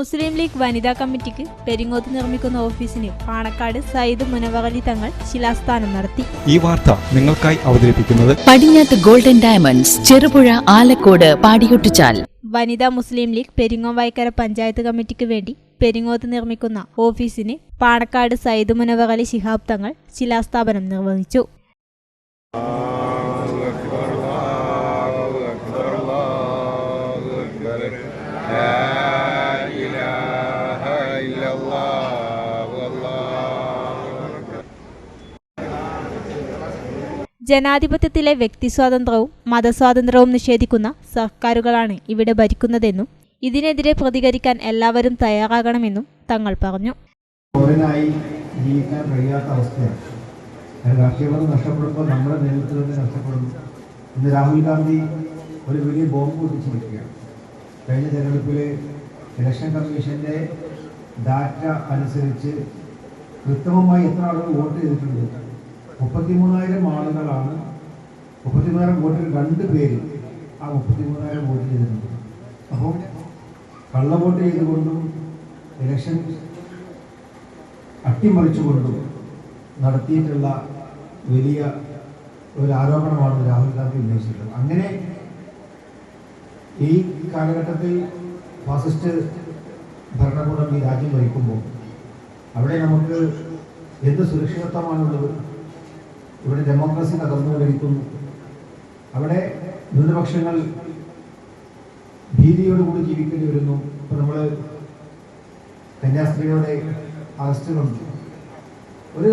മുസ്ലിം league വനിതാ കമ്മിറ്റിക്ക് പെരിങ്ങോത്ത് നിർമ്മിക്കുന്ന ഓഫീസിന് പാണക്കാട് സയ്യിദ് മുനവറലി തങ്ങൾ ശിലാസ്ഥാനം നടത്തി. ഈ വാർത്ത നിങ്ങൾക്കായി അവതരിപ്പിക്കുന്നത് പടിഞ്ഞാത്ത് ഗോൾഡൻ ഡയമണ്ട്സ് ചെറുപുഴ ആലക്കോട് പാടിയൊട്ടിച്ചാൽ. വനിതാ മുസ്ലിം ലീഗ് പെരിങ്ങോം വായ്ക്കര പഞ്ചായത്ത് കമ്മിറ്റിക്ക് വേണ്ടി പെരിങ്ങോത്ത് നിർമ്മിക്കുന്ന ഓഫീസിന് പാണക്കാട് സയ്യിദ് മുനവറലി ശിഹാബ് തങ്ങൾ ശിലാസ്ഥാപനം നിർവഹിച്ചു. ജനാധിപത്യത്തിലെ വ്യക്തിസ്വാതന്ത്ര്യവും മതസ്വാതന്ത്ര്യവും നിഷേധിക്കുന്ന സർക്കാരുകളാണ് ഇവിടെ ഭരിക്കുന്നതെന്നും ഇതിനെതിരെ പ്രതികരിക്കാൻ എല്ലാവരും തയ്യാറാകണമെന്നും തങ്ങൾ പറഞ്ഞു. അവസ്ഥയാണ്. നമ്മുടെ ഇന്ന് രാഹുൽ ഗാന്ധി ഒരു വലിയ ബോംബ് പൊട്ടിച്ചിരിക്കുകയാണ്. കഴിഞ്ഞ തെരഞ്ഞെടുപ്പിൽ ഇലക്ഷൻ കമ്മീഷന്റെ ഡാറ്റ അനുസരിച്ച് കൃത്രിമമായി എത്ര ആളുകൾ വോട്ട് ചെയ്തിട്ടുണ്ട്? മുപ്പത്തിമൂന്നായിരം ആളുകളാണ് മുപ്പത്തിമൂന്നായിരം വോട്ടിൽ രണ്ട് പേര് ആ മുപ്പത്തിമൂന്നായിരം വോട്ട് ചെയ്തിട്ടുണ്ട് അപ്പോൾ കള്ളവോട്ട് ചെയ്തുകൊണ്ടും ഇലക്ഷൻ അട്ടിമറിച്ചുകൊണ്ടും നടത്തിയിട്ടുള്ള വലിയ ഒരു ആരോപണമാണ് രാഹുൽ ഗാന്ധി ഉന്നയിച്ചിട്ടുള്ളത്. അങ്ങനെ ഈ കാലഘട്ടത്തിൽ ഫാസിസ്റ്റ് ഭരണകൂടം ഈ രാജ്യം ഭരിക്കുമ്പോൾ അവിടെ നമുക്ക് എന്ത് സുരക്ഷിതത്വമാണുള്ളത്? ഇവിടെ ഡെമോക്രസി തകർന്നുകൊണ്ടിരിക്കുന്നു അവിടെ ന്യൂനപക്ഷങ്ങൾ ഭീതിയോടുകൂടി ജീവിക്കേണ്ടി വരുന്നു. ഇപ്പൊ നമ്മൾ കന്യാസ്ത്രീകളുടെ അറസ്റ്റുകളുണ്ട് ഒരു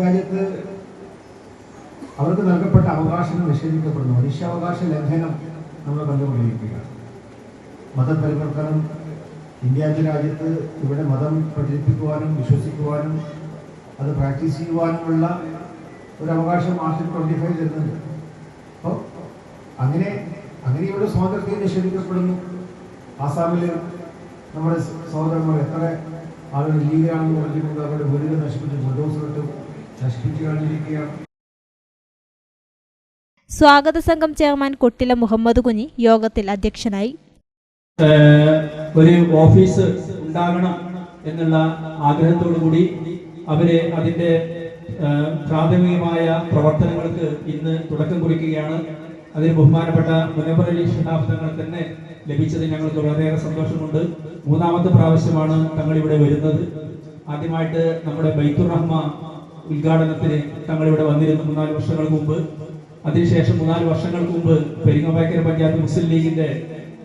രാജ്യത്ത് അവർക്ക് നൽകപ്പെട്ട അവകാശങ്ങൾ നിഷേധിക്കപ്പെടുന്നു. മനുഷ്യാവകാശ ലംഘനം നമ്മൾ കണ്ടുകൊണ്ടിരിക്കുകയാണ്. മതപരിവർത്തനം ഇന്ത്യ എന്ന രാജ്യത്ത് ഇവിടെ മതം പ്രചരിപ്പിക്കുവാനും വിശ്വസിക്കുവാനും അത് പ്രാക്ടീസ് ചെയ്യുവാനുമുള്ള ഒരു അവകാശം ആർട്ടിൽ ട്വന്റി ഫൈവ് തരുന്നുണ്ട് അപ്പോൾ അങ്ങനെ അങ്ങനെ ഇവിടെ സ്വാതന്ത്ര്യം നിഷേധിക്കപ്പെടുന്നു ആസാമിൽ നമ്മുടെ സഹോദരന്മാർ എത്ര ആളുകൾ ലീഗാണെന്ന് പറഞ്ഞിട്ടുണ്ട്. അവരുടെ വീടുകൾ നശിപ്പിച്ച് ബുൾഡോസറിട്ട് നശിപ്പിച്ചു കഴിഞ്ഞിരിക്കുകയാണ് സ്വാഗത സംഘം ചെയർമാൻ കൊട്ടില മുഹമ്മദ് കുഞ്ഞി യോഗത്തിൽ അധ്യക്ഷനായി. ഒരു ഓഫീസ് ഉണ്ടാകണം എന്നുള്ള ആഗ്രഹത്തോടു കൂടി അവർ അതിന്റെ പ്രാഥമികമായ പ്രവർത്തനങ്ങൾക്ക് ഇന്ന് തുടക്കം കുറിക്കുകയാണ്. അതിന് ബഹുമാനപ്പെട്ട മുനവർ അലി തന്നെ ലഭിച്ചത് ഞങ്ങൾക്ക് വളരെയേറെ സന്തോഷമുണ്ട്. മൂന്നാമത്തെ പ്രാവശ്യമാണ് തങ്ങൾ ഇവിടെ വരുന്നത്. ആദ്യമായിട്ട് നമ്മുടെ ബൈത്തുർ റഹ്മ ഉദ്ഘാടനത്തിന് തങ്ങൾ ഇവിടെ വന്നിരുന്നു മൂന്നാൽ വർഷങ്ങൾക്ക് മുമ്പ്. അതിനുശേഷം മൂന്നാൽ വർഷങ്ങൾക്ക് മുമ്പ് പെരിങ്ങമ്പാക്കര പഞ്ചായത്ത് മുസ്ലിം ലീഗിന്റെ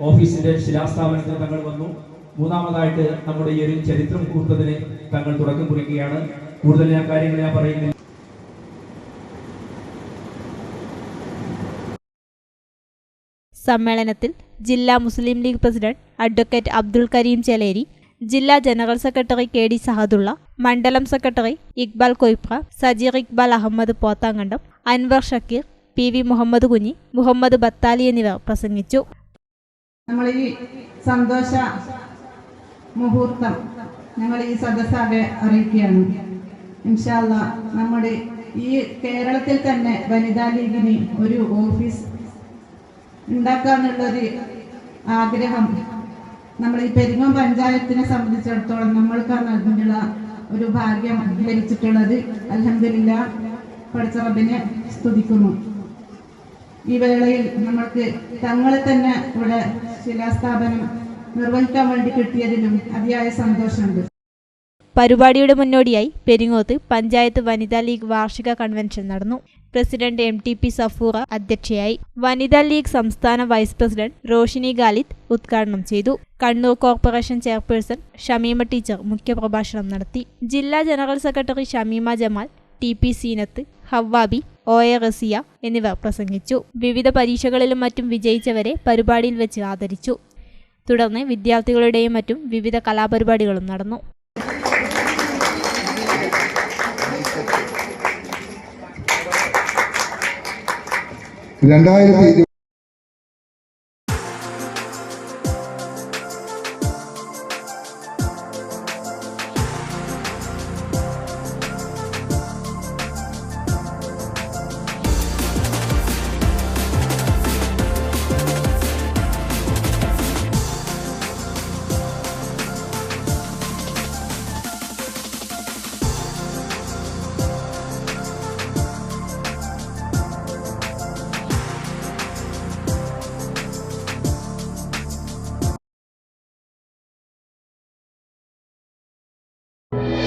ഓഫീസിന്റെ ശിലാസ്ഥാപനത്തിന് തങ്ങൾ വന്നു. മൂന്നാമതായിട്ട് നമ്മുടെ ഈ ഒരു ചരിത്രം കൂട്ടത്തിന് തങ്ങൾ തുടക്കം കുറിക്കുകയാണ്. കൂടുതൽ ഞാൻ കാര്യങ്ങൾ ഞാൻ പറയുന്നില്ല സമ്മേളനത്തിൽ ജില്ലാ മുസ്ലിം ലീഗ് പ്രസിഡന്റ് അഡ്വക്കേറ്റ് അബ്ദുൾ കരീം ചെലേരി ജില്ലാ general secretary K D Sahadulla മണ്ഡലം secretary Iqbal Koipra Sajeer Iqbal Ahmed Pothankandam Anwar Shakeer P V Muhammad Kunhi Muhammad Bathali എന്നിവർ പ്രസംഗിച്ചു. നമ്മൾ ഈ സന്തോഷ മുഹൂർത്തം ഞങ്ങൾ ഈ സദസ്സാകെ അറിയിക്കുകയാണ്. ഇൻഷാല്ല നമ്മുടെ ഈ കേരളത്തിൽ തന്നെ വനിതാ ലീഗിന് ഒരു ഓഫീസ് ഉണ്ടാക്കാന്നുള്ളൊരു ആഗ്രഹം നമ്മൾ ഈ പെരുമ പഞ്ചായത്തിനെ സംബന്ധിച്ചിടത്തോളം നമ്മൾക്ക് അതിനുള്ള ഒരു ഭാഗ്യം ലഭിച്ചിട്ടുള്ളത് അലഹമില്ല പഠിച്ച റബ്ബിനെ സ്തുതിക്കുന്നു. ഈ വേളയിൽ നമ്മൾക്ക് തങ്ങളെ തന്നെ ഇവിടെ ശിലാസ്ഥാപനം നിർവഹിക്കാൻ വേണ്ടി കിട്ടിയതിലും അതിയായ സന്തോഷമുണ്ട്. പരിപാടിയുടെ മുന്നോടിയായി പെരിങ്ങോത്ത് പഞ്ചായത്ത് വനിതാ ലീഗ് വാർഷിക കൺവെൻഷൻ നടന്നു. President M T P Safoora അധ്യക്ഷയായി. വനിതാ ലീഗ് സംസ്ഥാന വൈസ് പ്രസിഡന്റ് റോഷിനി ഗാലിത് ഉദ്ഘാടനം ചെയ്തു. Kannur corporation chairperson Shameema teacher മുഖ്യപ്രഭാഷണം നടത്തി. ജില്ലാ general secretary Shameema Jamal T P Seenath Hawwabi O A Rasiya എന്നിവർ പ്രസംഗിച്ചു. വിവിധ പരീക്ഷകളിലും മറ്റും വിജയിച്ചവരെ പരിപാടിയിൽ വെച്ച് ആദരിച്ചു. തുടർന്ന് വിദ്യാർത്ഥികളുടെയും മറ്റും വിവിധ കലാപരിപാടികളും നടന്നു. രണ്ടായിരത്തി